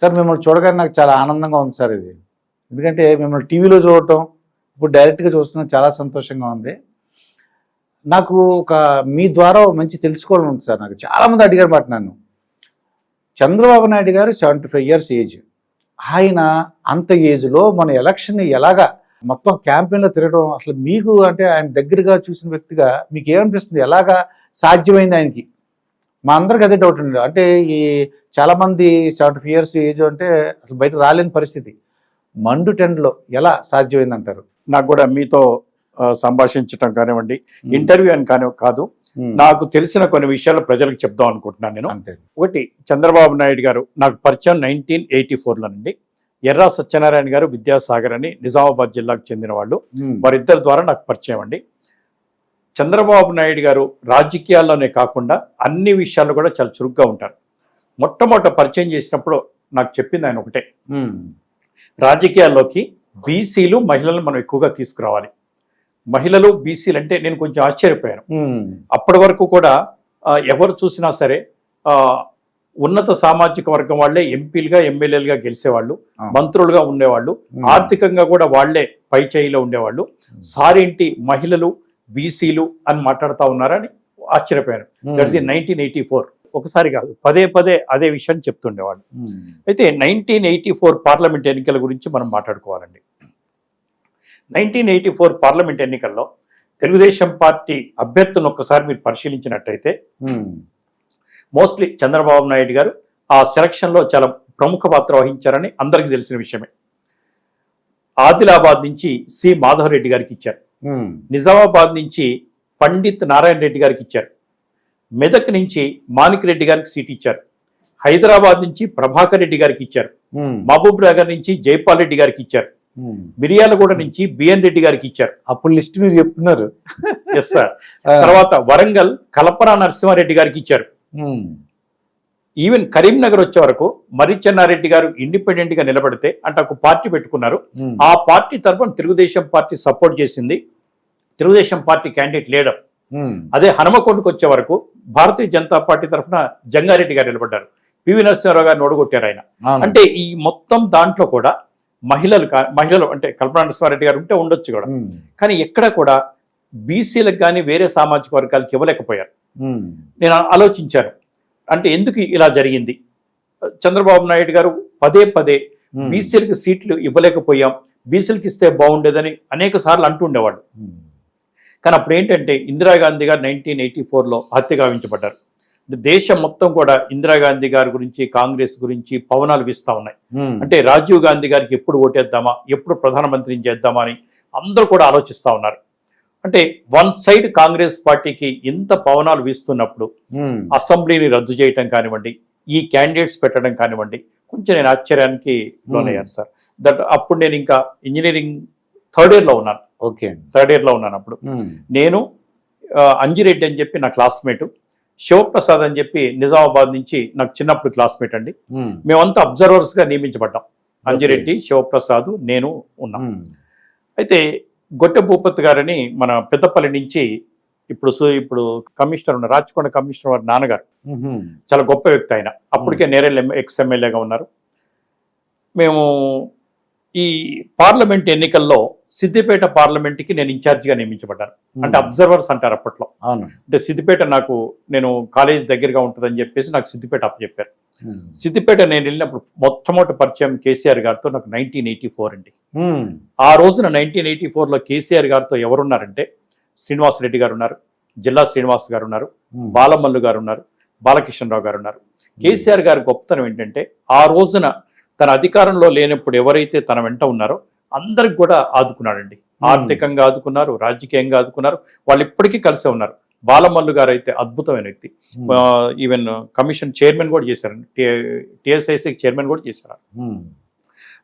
Sir మిమ్మల్ని చూడగానే నాకు చాలా ఆనందంగా ఉంది సార్ ఇది. ఎందుకంటే మిమ్మల్ని టీవీలో చూడటం ఇప్పుడు డైరెక్ట్గా చూస్తున్నాం చాలా సంతోషంగా ఉంది. నాకు ఒక మీ ద్వారా మంచి తెలుసుకోవాలని ఉంది సార్ నాకు. చాలామంది అడిగారు మాట నన్ను. చంద్రబాబు నాయుడు గారు సెవెంటీ ఫైవ్ ఇయర్స్ ఏజ్. ఆయన అంత ఏజ్లో మన ఎలక్షన్ ఎలాగా మొత్తం క్యాంపెయిన్లో తిరగడం అసలు మీకు అంటే ఆయన దగ్గరగా చూసిన వ్యక్తిగా మీకు ఏమనిపిస్తుంది? ఎలాగా సాధ్యమైంది ఆయనకి? మా అందరికి అదే డౌట్ ఉండదు అంటే ఈ చాలా మంది సెవెంటీ ఫైవ్ ఇయర్స్ ఏజ్ అంటే అసలు బయట రాలేని పరిస్థితి. మండు టెండ్లో ఎలా సాధ్యమైంది అంటారు నాకు కూడా మీతో సంభాషించటం కానివ్వండి ఇంటర్వ్యూ అని కాని కాదు నాకు తెలిసిన కొన్ని విషయాలు ప్రజలకు చెప్దాం అనుకుంటున్నాను నేను. ఒకటి చంద్రబాబు నాయుడు గారు నాకు పరిచయం నైన్టీన్ ఎయిటీ ఫోర్లోనండి ఎర్రా సత్యనారాయణ గారు విద్యాసాగర్ అని నిజామాబాద్ జిల్లాకు చెందిన వాళ్ళు. వారిద్దరి ద్వారా నాకు పరిచయం అండి. చంద్రబాబు నాయుడు గారు రాజకీయాల్లోనే కాకుండా అన్ని విషయాల్లో కూడా చాలా చురుగ్గా ఉంటారు. మొట్టమొదట పరిచయం చేసినప్పుడు నాకు చెప్పింది ఆయన ఒకటే. రాజకీయాల్లోకి బీసీలు మహిళలను మనం ఎక్కువగా తీసుకురావాలి మహిళలు బీసీలు అంటే నేను కొంచెం ఆశ్చర్యపోయాను. అప్పటి వరకు కూడా ఎవరు చూసినా సరే ఉన్నత సామాజిక వర్గం వాళ్ళే ఎంపీలుగా ఎమ్మెల్యేలుగా గెలిచేవాళ్ళు. మంత్రులుగా ఉండేవాళ్ళు. ఆర్థికంగా కూడా వాళ్ళే పై చేయిలో ఉండేవాళ్ళు సారేంటి మహిళలు బీసీలు అని మాట్లాడుతూ ఉన్నారని ఆశ్చర్యపోయాను. That's in nineteen eighty four ఒకసారి కాదు పదే పదే అదే విషయం చెప్తుండేవాళ్ళు ఉమ్. అయితే నైన్టీన్ ఎయిటీ ఫోర్ పార్లమెంట్ ఎన్నికల గురించి మనం మాట్లాడుకోవాలండి నైన్టీన్ ఎయిటీ ఫోర్ పార్లమెంట్ ఎన్నికల్లో తెలుగుదేశం పార్టీ అభ్యర్థులను ఒక్కసారి మీరు పరిశీలించినట్టయితే ఉమ్. మోస్ట్లీ చంద్రబాబు నాయుడు గారు ఆ సెలక్షన్లో చాలా ప్రముఖ పాత్ర వహించారని అందరికీ తెలిసిన విషయమే ఆదిలాబాద్ నుంచి సి మాధవరెడ్డి గారికి ఇచ్చారు ఉమ్. నిజామాబాద్ నుంచి పండిత్ నారాయణ రెడ్డి గారికి ఇచ్చారు మెదక్ నుంచి మాణిక్ రెడ్డి గారికి సీట్ ఇచ్చారు హైదరాబాద్ నుంచి ప్రభాకర్ రెడ్డి గారికి ఇచ్చారు. మహబూబ్ నగర్ నుంచి జైపాల్ రెడ్డి గారికి ఇచ్చారు. మిర్యాలగూడ నుంచి బిఎన్ రెడ్డి గారికి ఇచ్చారు అప్పుడు లిస్ట్ మీరు చెప్తున్నారు ఎస్ సార్. తర్వాత వరంగల్ కల్పన నరసింహారెడ్డి గారికి ఇచ్చారు. ఈవెన్ కరీంనగర్ వచ్చే వరకు మర్రిచెన్నారెడ్డి గారు ఇండిపెండెంట్గా నిలబడితే అంటే ఒక పార్టీ పెట్టుకున్నారు. ఆ పార్టీ తరఫున తెలుగుదేశం పార్టీ సపోర్ట్ చేసింది తెలుగుదేశం పార్టీ క్యాండిడేట్ ఉమ్. అదే హనుమకొండకు వచ్చే వరకు భారతీయ జనతా పార్టీ తరఫున జంగారెడ్డి గారు నిలబడ్డారు పివి నరసింహారావు గారిని ఓడగొట్టారు ఆయన. అంటే ఈ మొత్తం దాంట్లో కూడా మహిళలు మహిళలు అంటే కల్పన నరసింహారెడ్డి గారు ఉంటే ఉండొచ్చు కూడా. కానీ ఎక్కడ కూడా బీసీలకు కానీ వేరే సామాజిక వర్గాలకు ఇవ్వలేకపోయారు. నేను ఆలోచించాను అంటే ఎందుకు ఇలా జరిగింది చంద్రబాబు నాయుడు గారు పదే పదే. బీసీలకు సీట్లు ఇవ్వలేకపోయాం బీసీలకు ఇస్తే బాగుండేదని అనేక సార్లు అంటుండేవాళ్ళు ఉమ్. కానీ అప్పుడు ఏంటంటే ఇందిరాగాంధీ గారు నైన్టీన్ ఎయిటీ ఫోర్లో హత్య గావించబడ్డారు. అంటే దేశం మొత్తం కూడా ఇందిరాగాంధీ గారి గురించి కాంగ్రెస్ గురించి పవనాలు వీస్తా ఉన్నాయి. అంటే రాజీవ్ గాంధీ గారికి ఎప్పుడు ఓటేద్దామా ఎప్పుడు ప్రధానమంత్రిని చేద్దామా అని అందరూ కూడా ఆలోచిస్తూ ఉన్నారు. అంటే వన్ సైడ్ కాంగ్రెస్ పార్టీకి ఇంత పవనాలు వీస్తున్నప్పుడు. అసెంబ్లీని రద్దు చేయటం కానివ్వండి ఈ క్యాండిడేట్స్ పెట్టడం కానివ్వండి కొంచెం నేను ఆశ్చర్యానికి లోనయ్యాను సార్. దట్ అప్పుడు నేను ఇంకా ఇంజనీరింగ్ థర్డ్ ఇయర్లో ఉన్నాను. ఓకే థర్డ్ ఇయర్లో ఉన్నాను అప్పుడు. నేను అంజిరెడ్డి అని చెప్పి నా క్లాస్మేట్ శివప్రసాద్ అని చెప్పి నిజామాబాద్ నుంచి నాకు చిన్నప్పుడు క్లాస్మేట్ అండి. మేమంతా అబ్జర్వర్స్గా నియమించబడ్డాం అంజిరెడ్డి శివప్రసాద్ నేను ఉన్నాం. అయితే గొట్టె భూపత్ గారని మన పెద్దపల్లి నుంచి ఇప్పుడు ఇప్పుడు కమిషనర్ ఉన్న రాచకొండ కమిషనర్ వారి నాన్నగారు. చాలా గొప్ప వ్యక్తి ఆయన. అప్పటికే నేరేళ్ళ ఎక్స్ ఎమ్మెల్యేగా ఉన్నారు. మేము ఈ పార్లమెంట్ ఎన్నికల్లో సిద్దిపేట పార్లమెంట్కి నేను ఇన్ఛార్జిగా నియమించబడ్డాను. అంటే అబ్జర్వర్స్ అంటారు అప్పట్లో. అంటే సిద్దిపేట నాకు నేను కాలేజ్ దగ్గరగా ఉంటుందని చెప్పేసి నాకు సిద్దిపేట అప్పచెప్పారు. సిద్దిపేట నేను వెళ్ళినప్పుడు మొట్టమొదటి పరిచయం కేసీఆర్ గారితో నాకు నైన్టీన్ ఎయిటీ ఫోర్ అండి. ఆ రోజున నైన్టీన్ ఎయిటీ ఫోర్లో కేసీఆర్ గారితో ఎవరున్నారంటే శ్రీనివాస్ రెడ్డి గారు ఉన్నారు జిల్లా శ్రీనివాస్ గారు ఉన్నారు. బాలమల్లు గారు ఉన్నారు బాలకృష్ణరావు గారు ఉన్నారు. కేసీఆర్ గారి గొప్పతనం ఏంటంటే ఆ రోజున తన అధికారంలో లేనప్పుడు ఎవరైతే తన వెంట ఉన్నారో అందరికి కూడా ఆదుకున్నాడండి. ఆర్థికంగా ఆదుకున్నారు రాజకీయంగా ఆదుకున్నారు. వాళ్ళు ఇప్పటికీ కలిసే ఉన్నారు. బాలమల్లు గారు అయితే అద్భుతమైన వ్యక్తి. ఈవెన్ కమిషన్ చైర్మన్ కూడా చేశారండి. టిఎస్ఐసి చైర్మన్ కూడా చేశారు.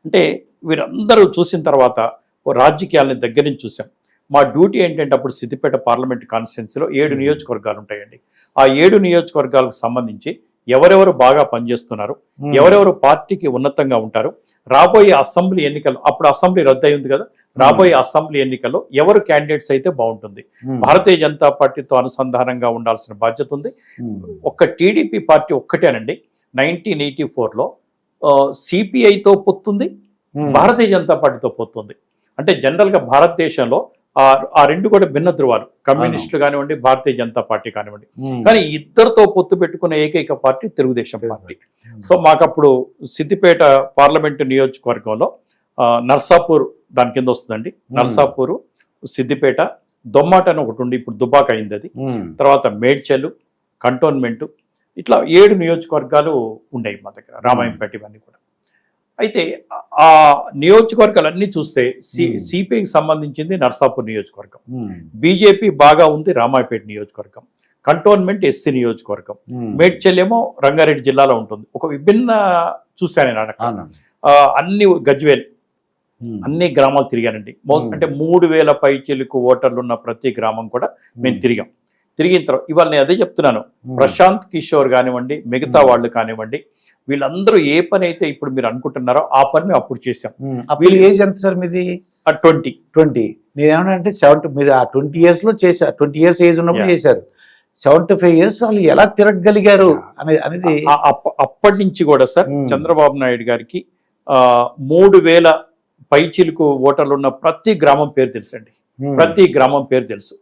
అంటే వీరందరూ చూసిన తర్వాత రాజకీయాలని దగ్గర నుంచి చూసాం. మా డ్యూటీ ఏంటంటే అప్పుడు సిద్దిపేట పార్లమెంట్ కాన్స్టిట్యున్సీలో ఏడు నియోజకవర్గాలు ఉంటాయండి. ఆ ఏడు నియోజకవర్గాలకు సంబంధించి ఎవరెవరు బాగా పనిచేస్తున్నారు. ఎవరెవరు పార్టీకి ఉన్నతంగా ఉంటారు రాబోయే అసెంబ్లీ ఎన్నికలు అప్పుడు అసెంబ్లీ రద్దు అయి ఉంది కదా రాబోయే అసెంబ్లీ ఎన్నికల్లో ఎవరు క్యాండిడేట్స్ అయితే బాగుంటుంది. భారతీయ జనతా పార్టీతో అనుసంధానంగా ఉండాల్సిన బాధ్యత ఉంది. ఒక్క టీడీపీ పార్టీ ఒక్కటేనండి నైన్టీన్ ఎయిటీ ఫోర్లో సిపిఐతో పొత్తుంది. భారతీయ జనతా పార్టీతో పొత్తుంది అంటే జనరల్గా భారతదేశంలో ఆ ఆ రెండు కూడా భిన్న ధృవాలు. కమ్యూనిస్టులు కానివ్వండి భారతీయ జనతా పార్టీ కానివ్వండి. కానీ ఇద్దరితో పొత్తు పెట్టుకున్న ఏకైక పార్టీ తెలుగుదేశం పార్టీ. సో మాకప్పుడు సిద్దిపేట పార్లమెంటు నియోజకవర్గంలో నర్సాపూర్ దాని కింద వస్తుందండి. నర్సాపూర్ సిద్దిపేట దొమ్మాట అని ఒకటి ఉండి ఇప్పుడు దుబాక్ అయింది అది. తర్వాత మేడ్చల్ కంటోన్మెంట్ ఇట్లా ఏడు నియోజకవర్గాలు ఉన్నాయి మా దగ్గర. రామాయంపేట ఇవన్నీ కూడా. అయితే ఆ నియోజకవర్గాలన్నీ చూస్తే సి. సిపిఐకి సంబంధించింది నర్సాపూర్ నియోజకవర్గం. బీజేపీ బాగా ఉంది రామాయపేట నియోజకవర్గం కంటోన్మెంట్ ఎస్సీ నియోజకవర్గం ఉమ్. మేడ్చల్ ఏమో రంగారెడ్డి జిల్లాలో ఉంటుంది ఒక విభిన్న చూశాను నేను అన్ని గజ్వేల్. అన్ని గ్రామాలు తిరిగానండి మోస్ట్. అంటే మూడు వేల పైచిలకు ఓటర్లు ఉన్న ప్రతి గ్రామం కూడా మేము తిరిగాం తిరిగిన తర్వాత ఇవాళ నేను అదే చెప్తున్నాను. ప్రశాంత్ కిషోర్ కానివ్వండి మిగతా. వాళ్ళు కానివ్వండి వీళ్ళందరూ ఏ పని అయితే ఇప్పుడు మీరు అనుకుంటున్నారో ఆ పని మేము అప్పుడు చేసాం. అప్పుడు ఏజ్ ఎంత సార్ మీది ఆ ట్వంటీ ట్వంటీ నేనేమన్నా అంటే సెవెంటీ మీరు ఆ ట్వంటీ ఇయర్స్లో చేశారు ట్వంటీ ఇయర్స్ ఏజ్ ఉన్నప్పుడు. చేశారు సెవెంటీ ఫైవ్ ఇయర్స్ వాళ్ళు ఎలా తిరగగలిగారు అనేది అనేది అప్పటి నుంచి కూడా సార్. చంద్రబాబు నాయుడు గారికి ఆ, మూడు వేల పైచిలుకు ఓటర్లు ఉన్న ప్రతి గ్రామం పేరు తెలుసండి. ప్రతి గ్రామం పేరు తెలుసు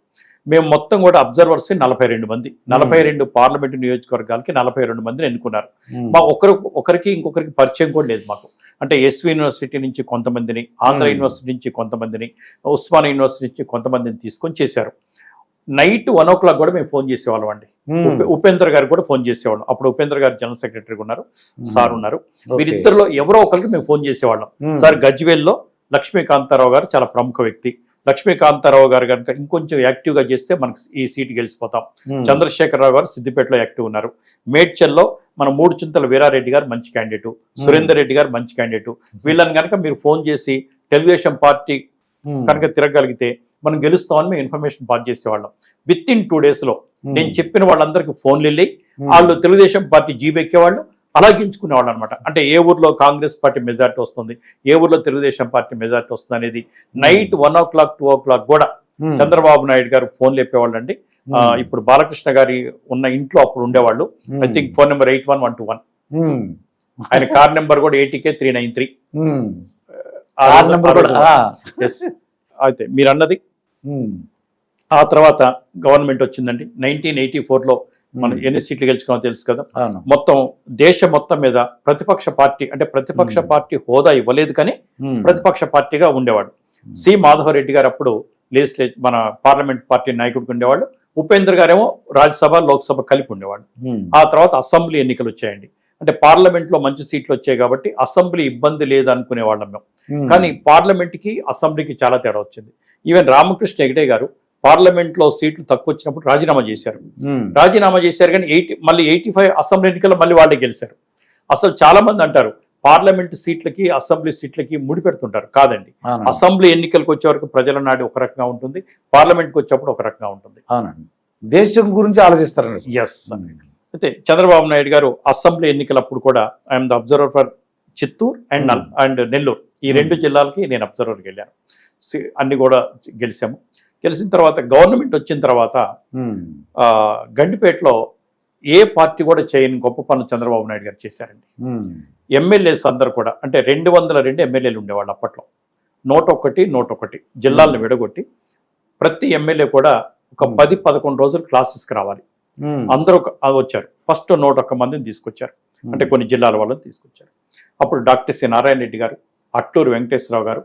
మేము మొత్తం కూడా అబ్జర్వర్స్ నలభై రెండు మంది. నలభై రెండు పార్లమెంటు నియోజకవర్గాలకి నలభై రెండు మందిని ఎన్నుకున్నారు. మా ఒకరు ఒకరికి ఇంకొకరికి పరిచయం కూడా లేదు మాకు. అంటే ఎస్వి యూనివర్సిటీ నుంచి కొంతమందిని ఆంధ్ర. యూనివర్సిటీ నుంచి కొంతమందిని ఉస్మాన్ యూనివర్సిటీ నుంచి కొంతమందిని తీసుకొని చేశారు. నైట్ వన్ ఓ క్లాక్ కూడా మేము ఫోన్ చేసేవాళ్ళం అండి. ఉపేంద్ర గారు కూడా ఫోన్ చేసేవాళ్ళం. అప్పుడు ఉపేంద్ర గారు జనరల్ సెక్రటరీ ఉన్నారు సార్ ఉన్నారు. వీరిద్దరిలో ఎవరో ఒకరికి మేము ఫోన్ చేసేవాళ్ళం. సార్ గజ్వేల్లో లక్ష్మీకాంతారావు గారు చాలా ప్రముఖ వ్యక్తి. లక్ష్మీకాంతారావు గారు కనుక ఇంకొంచెం యాక్టివ్గా చేస్తే మనకు ఈ సీట్ గెలిచిపోతాం. ఉమ్. చంద్రశేఖరరావు గారు సిద్దిపేటలో యాక్టివ్ ఉన్నారు. మేడ్చల్లో మన మూడు చింతల వీరారెడ్డి గారు మంచి క్యాండిడేట్ సురేందర్ రెడ్డి గారు మంచి క్యాండిడేట్ వీళ్ళని కనుక మీరు ఫోన్ చేసి తెలుగుదేశం పార్టీ. కనుక తిరగలిగితే మనం గెలుస్తామని మేము ఇన్ఫర్మేషన్ పాస్ చేసేవాళ్ళం. విత్ ఇన్ టూ డేస్లో ఉమ్. నేను చెప్పిన వాళ్ళందరికీ ఫోన్లు వెళ్ళి. వాళ్ళు తెలుగుదేశం పార్టీ జీబెక్కేవాళ్ళు. అలా గెలుచుకునేవాళ్ళు అనమాట అంటే ఏ ఊర్లో కాంగ్రెస్ పార్టీ మెజార్టీ వస్తుంది ఏ ఊర్లో తెలుగుదేశం పార్టీ మెజార్టీ వస్తుంది అనేది night one o'clock two o'clock కూడా ఉమ్. చంద్రబాబు నాయుడు గారు ఫోన్లు చెప్పేవాళ్ళు అండి. ఆ, ఇప్పుడు బాలకృష్ణ గారి ఉన్న ఇంట్లో అప్పుడు ఉండేవాళ్ళు I. Think phone number eight one one two one. ఆయన కార్ నెంబర్ కూడా ఏటీకే త్రీ నైన్ త్రీ ఉమ్. కార్ నెంబర్ కూడా ఆ. అయితే మీరు అన్నది. ఆ తర్వాత గవర్నమెంట్ వచ్చిందండి నైన్టీన్ ఎయిటీ లో మనం. ఎన్ని సీట్లు గెలుచుకున్నామో తెలుసు కదా మొత్తం దేశం మొత్తం మీద ప్రతిపక్ష పార్టీ అంటే ప్రతిపక్ష. పార్టీ హోదా ఇవ్వలేదు కానీ. ప్రతిపక్ష పార్టీగా ఉండేవాడు. సి మాధవరెడ్డి గారు అప్పుడు లేజిస్లే మన పార్లమెంట్ పార్టీ నాయకుడికి ఉండేవాళ్ళు ఉపేంద్ర గారేమో రాజ్యసభ లోక్సభ కలిపి ఉండేవాడు. ఆ తర్వాత అసెంబ్లీ ఎన్నికలు వచ్చాయండి అంటే పార్లమెంట్లో మంచి సీట్లు వచ్చాయి కాబట్టి అసెంబ్లీ ఇబ్బంది లేదనుకునే వాళ్ళం మేము. కానీ పార్లమెంట్కి అసెంబ్లీకి చాలా తేడా వచ్చింది ఈవెన్ రామకృష్ణ హెగడే గారు పార్లమెంట్లో సీట్లు తక్కువ వచ్చినప్పుడు రాజీనామా చేశారు. రాజీనామా చేశారు కానీ ఎయిటీ మళ్ళీ ఎయిటీ ఫైవ్ అసెంబ్లీ ఎన్నికల్లో మళ్ళీ వాళ్ళే గెలిచారు అసలు చాలా మంది అంటారు పార్లమెంట్ సీట్లకి అసెంబ్లీ సీట్లకి ముడి పెడుతుంటారు. కాదండి. అసెంబ్లీ ఎన్నికలకు వచ్చే వరకు ప్రజల నాడి ఒక రకంగా ఉంటుంది పార్లమెంట్కి వచ్చేప్పుడు ఒక రకంగా ఉంటుంది. అవునండి. దేశం గురించి ఆలోచిస్తారండి. ఎస్ అయితే చంద్రబాబు నాయుడు గారు అసెంబ్లీ ఎన్నికలప్పుడు కూడా I'm the observer for Chittoor and and Nellore. ఈ. రెండు జిల్లాలకి నేను అబ్జర్వర్కి వెళ్ళాను. అన్ని కూడా గెలిచాము. గెలిచిన తర్వాత గవర్నమెంట్ వచ్చిన తర్వాత గండిపేటలో ఏ పార్టీ కూడా చేయని గొప్ప పనులు చంద్రబాబు నాయుడు గారు చేశారండి. ఎమ్మెల్యేస్ అందరు కూడా అంటే రెండు వందల రెండు ఎమ్మెల్యేలు ఉండేవాళ్ళు అప్పట్లో. నూట ఒకటి నూట ఒకటి జిల్లాలను విడగొట్టి ప్రతి ఎమ్మెల్యే కూడా ఒక. పది పదకొండు రోజులు క్లాసెస్కి రావాలి. అందరూ వచ్చారు. ఫస్ట్ నూట ఒక్క మందిని తీసుకొచ్చారు. అంటే కొన్ని జిల్లాల వాళ్ళని తీసుకొచ్చారు. అప్పుడు డాక్టర్ సి. నారాయణ రెడ్డి గారు అట్టూరు వెంకటేశ్వరరావు గారు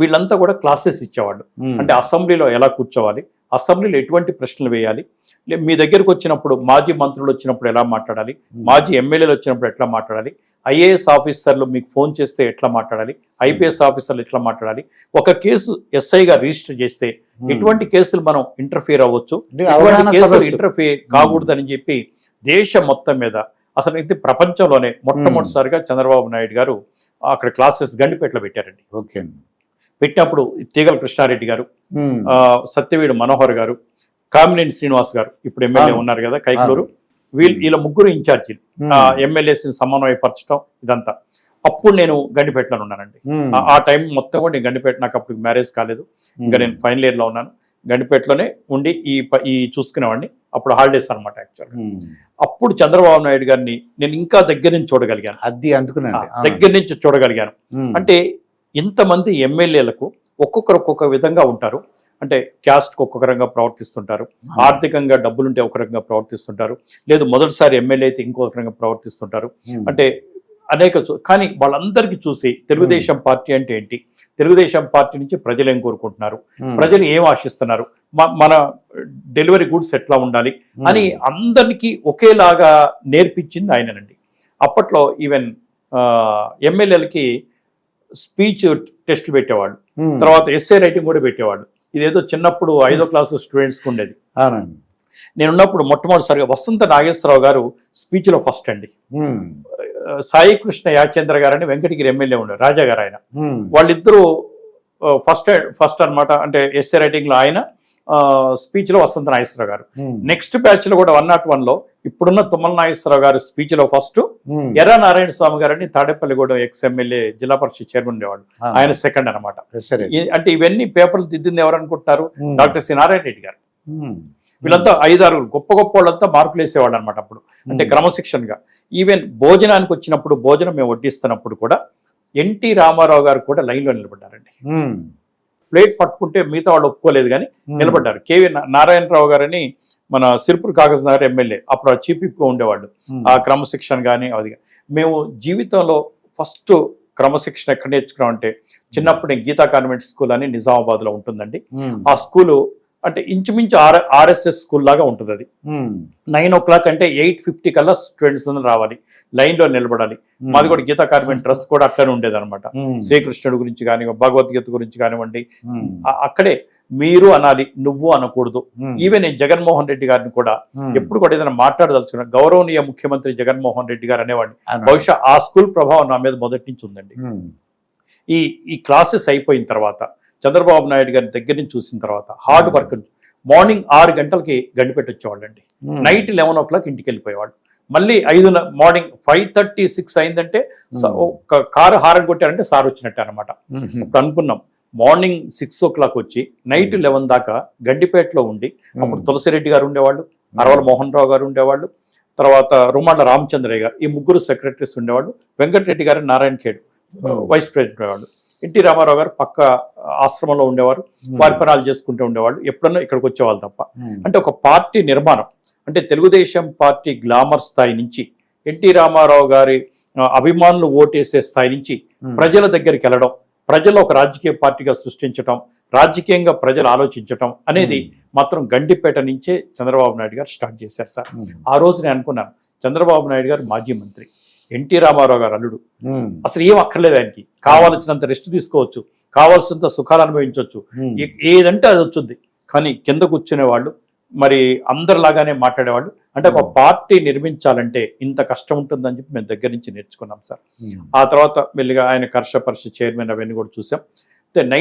వీళ్ళంతా కూడా క్లాసెస్ ఇచ్చేవాళ్ళు. అంటే అసెంబ్లీలో ఎలా కూర్చోవాలి అసెంబ్లీలో ఎటువంటి ప్రశ్నలు వేయాలి మీ దగ్గరకు వచ్చినప్పుడు మాజీ మంత్రులు వచ్చినప్పుడు ఎలా మాట్లాడాలి. మాజీ ఎమ్మెల్యేలు వచ్చినప్పుడు ఎట్లా మాట్లాడాలి ఐఏఎస్ ఆఫీసర్లు మీకు ఫోన్ చేస్తే ఎట్లా మాట్లాడాలి ఐపీఎస్ ఆఫీసర్లు ఎట్లా మాట్లాడాలి ఒక కేసు ఎస్ఐగా రిజిస్టర్ చేస్తే. ఎటువంటి కేసులు మనం ఇంటర్ఫియర్ అవ్వచ్చు అవగాహన కేసులు. ఇంటర్ఫియర్ కాకూడదని చెప్పి దేశం మొత్తం మీద అసలు ఇది ప్రపంచంలోనే మొట్టమొదటిసారిగా చంద్రబాబు నాయుడు గారు అక్కడ క్లాసెస్ గండిపేటలో పెట్టారండి ఓకే అండి పెట్టినప్పుడు తీగల కృష్ణారెడ్డి గారు సత్యవీడు మనోహర్ గారు కామినేని శ్రీనివాస్ గారు ఇప్పుడు ఎమ్మెల్యే. ఉన్నారు కదా కైకలూరు వీళ్ళు వీళ్ళ ముగ్గురు ఇన్ఛార్జీలు. ఉమ్. ఎమ్మెల్యేస్ సమన్వయపరచడం ఇదంతా. అప్పుడు నేను గండిపేటలో ఉన్నానండి. ఆ- టైం మొత్తం కూడా నేను గండిపేట నాకు అప్పుడు మ్యారేజ్ కాలేదు. ఇంకా నేను ఫైనల్ ఇయర్లో ఉన్నాను. గండిపేటలోనే ఉండి ఈ ఈ చూసుకునేవాడిని. అప్పుడు హాలిడేస్ అనమాట యాక్చువల్గా. అప్పుడు చంద్రబాబు నాయుడు గారిని నేను ఇంకా దగ్గర నుంచి చూడగలిగాను. అది అందుకునండి ఆ, దగ్గర నుంచి చూడగలిగాను. అంటే ఇంతమంది ఎమ్మెల్యేలకు ఒక్కొక్కరు ఒక్కొక్క విధంగా ఉంటారు. అంటే క్యాస్ట్ ఒక్కొక్క రకంగా ప్రవర్తిస్తుంటారు. ఆర్థికంగా డబ్బులుంటే ఒక రకంగా ప్రవర్తిస్తుంటారు. లేదు మొదటిసారి ఎమ్మెల్యే అయితే ఇంకొక రకంగా ప్రవర్తిస్తుంటారు. అంటే అనేక కానీ వాళ్ళందరికీ చూసి తెలుగుదేశం పార్టీ అంటే ఏంటి? తెలుగుదేశం పార్టీ నుంచి ప్రజలు ఏం కోరుకుంటున్నారు. ప్రజలు ఏం ఆశిస్తున్నారు? మన డెలివరీ గుడ్స్ ఎట్లా ఉండాలి? అని అందరికీ ఒకేలాగా నేర్పించింది ఆయననండి. అప్పట్లో ఈవెన్ ఎమ్మెల్యేలకి స్పీచ్ టెస్ట్లు పెట్టేవాళ్ళు ఉమ్. తర్వాత ఎస్ఏ రైటింగ్ కూడా పెట్టేవాళ్ళు ఇదేదో చిన్నప్పుడు ఐదో క్లాసు స్టూడెంట్స్కి ఉండేది. నేనున్నప్పుడు మొట్టమొదటిసారిగా వసంత నాగేశ్వరరావు గారు స్పీచ్లో ఫస్ట్ అండి. సాయి కృష్ణ యాచేంద్ర గారని వెంకటగిరి ఎమ్మెల్యే ఉండే రాజా గారు ఆయన. వాళ్ళిద్దరూ ఫస్ట్ ఫస్ట్ అన్నమాట అంటే ఎస్ఏ రైటింగ్లో ఆయన స్పీచ్లో వసంత నాగేశ్వరరావు గారు. నెక్స్ట్ బ్యాచ్లో కూడా వన్ నాట్ వన్లో ఇప్పుడున్న తుమ్మల నాగేశ్వరరావు గారు స్పీచ్లో ఫస్ట్ ఉమ్. ఎర్ర నారాయణ స్వామి గారని తాడేపల్లిగూడెం ఎక్స్ ఎమ్మెల్యే జిల్లా పరిషత్ చైర్మన్ ఉండేవాళ్ళు ఆ. ఆయన సెకండ్ అనమాట అంటే ఇవన్నీ పేపర్లు దిద్దింది ఎవరు అనుకుంటున్నారు ఉమ్. డాక్టర్ సి నారాయణ రెడ్డి గారు. వీళ్ళంతా ఐదారు గొప్ప గొప్ప వాళ్ళంతా మార్కులు వేసేవాళ్ళు అనమాట అప్పుడు అంటే. క్రమశిక్షణగా ఈవెన్ భోజనానికి వచ్చినప్పుడు భోజనం మేము వడ్డిస్తున్నప్పుడు కూడా ఎన్టీ రామారావు గారు కూడా లైన్లో నిలబడ్డారండి. ప్లేట్ పట్టుకుంటే మిగతా వాళ్ళు ఒప్పుకోలేదు కానీ. నిలబడ్డారు కేవీ నారాయణరావు గారని మన సిరిపూర్ కాగజ్ నగర్ ఎమ్మెల్యే అప్పుడు చీఫ్ విప్గా ఉండేవాళ్ళు. ఆ క్రమశిక్షణ కానీ అది. మేము జీవితంలో ఫస్ట్ క్రమశిక్షణ ఎక్కడ నేర్చుకున్నాం అంటే చిన్నప్పుడు నేను గీతా కాన్వెంట్ స్కూల్ అని నిజామాబాద్లో ఉంటుందండి ఉమ్. ఆ స్కూలు అంటే ఇంచుమించు ఆర్ ఆర్ఎస్ఎస్ స్కూల్ లాగా ఉంటుంది అది. నైన్ ఓ క్లాక్ అంటే ఎయిట్ ఫిఫ్టీ కల్లా స్టూడెంట్స్ అందరూ రావాలి లైన్లో నిలబడాలి ఉమ్. మాది కూడా గీతా కాన్వెంట్ డ్రెస్ కూడా అట్లనే ఉండేది అనమాట ఉమ్. శ్రీకృష్ణుడి గురించి కానీ భగవద్గీత గురించి కానివ్వండి అక్కడే మీరు అనాలి నువ్వు అనకూడదు. ఈవెన్ నేను జగన్మోహన్ రెడ్డి గారిని కూడా. ఎప్పుడు కూడా ఏదైనా మాట్లాడదలుచుకున్నా గౌరవనీయ ముఖ్యమంత్రి జగన్మోహన్ రెడ్డి గారు అనేవాడిని. బహుశా ఆ స్కూల్ ప్రభావం నా మీద మొదటి నుంచి ఉందండి. ఈ ఈ క్లాసెస్ అయిపోయిన తర్వాత చంద్రబాబు నాయుడు గారి దగ్గర నుంచి చూసిన తర్వాత హార్డ్ వర్క్ మార్నింగ్ ఆరు గంటలకి గండి వచ్చేవాళ్ళండి ఉమ్. నైట్ లెవెన్ ఓ క్లాక్ ఇంటికి వెళ్ళిపోయేవాళ్ళు. మళ్ళీ ఐదు మార్నింగ్ ఫైవ్ థర్టీ సిక్స్ అయిందంటే స- Hmm. ఒక కారు హారం కొట్టారంటే సార్ వచ్చినట్టే అనమాట ఉమ్. ఇప్పుడు అనుకున్నాం. మార్నింగ్ సిక్స్ ఓ క్లాక్ వచ్చి నైట్ లెవెన్ దాకా గండిపేటలో ఉండి అప్పుడు తులసిరెడ్డి గారు ఉండేవాళ్ళు అరవల మోహన్ రావు గారు ఉండేవాళ్ళు తర్వాత రుమాళ్ళ రామచంద్రయ్య గారు ఈ ముగ్గురు సెక్రటరీస్ ఉండేవాళ్ళు వెంకటరెడ్డి గారు Narayankhed Hmm. Vice president ఉండేవాళ్ళు. ఎన్టీ రామారావు గారు పక్క ఆశ్రమంలో ఉండేవారు వారి పనాలు చేసుకుంటూ ఉండేవాళ్ళు. ఎప్పుడన్నా ఇక్కడికి వచ్చేవాళ్ళు తప్ప. ఉమ్. అంటే ఒక పార్టీ నిర్మాణం. అంటే తెలుగుదేశం పార్టీ గ్లామర్ స్థాయి నుంచి ఎన్టీ రామారావు గారి అభిమానులు ఓటేసే స్థాయి నుంచి ఉమ్. ప్రజల దగ్గరికి వెళ్ళడం ప్రజలు ఒక రాజకీయ పార్టీగా సృష్టించడం రాజకీయంగా ప్రజలు ఆలోచించటం అనేది మాత్రం గండిపేట నుంచే చంద్రబాబు నాయుడు గారు స్టార్ట్ చేశారు సార్. ఆ రోజు నేను అనుకున్నాను చంద్రబాబు నాయుడు గారు మాజీ మంత్రి. ఎన్టీ రామారావు గారు అల్లుడు. అసలు ఏం అక్కర్లేదు ఆయనకి. కావాల్సినంత రెస్ట్ తీసుకోవచ్చు కావాల్సినంత సుఖాలు అనుభవించవచ్చు. ఏదంటే అది వచ్చుద్ది కానీ కింద కూర్చునే వాళ్ళు మరి అందరిలాగానే మాట్లాడేవాళ్ళు అంటే ఒక పార్టీ నిర్మించాలంటే ఇంత కష్టం ఉంటుందని చెప్పి మేము దగ్గర నుంచి నేర్చుకున్నాం సార్. ఆ తర్వాత మెల్లిగా ఆయన కర్ష పరిషత్ చైర్మన్ అవన్నీ కూడా చూసాం.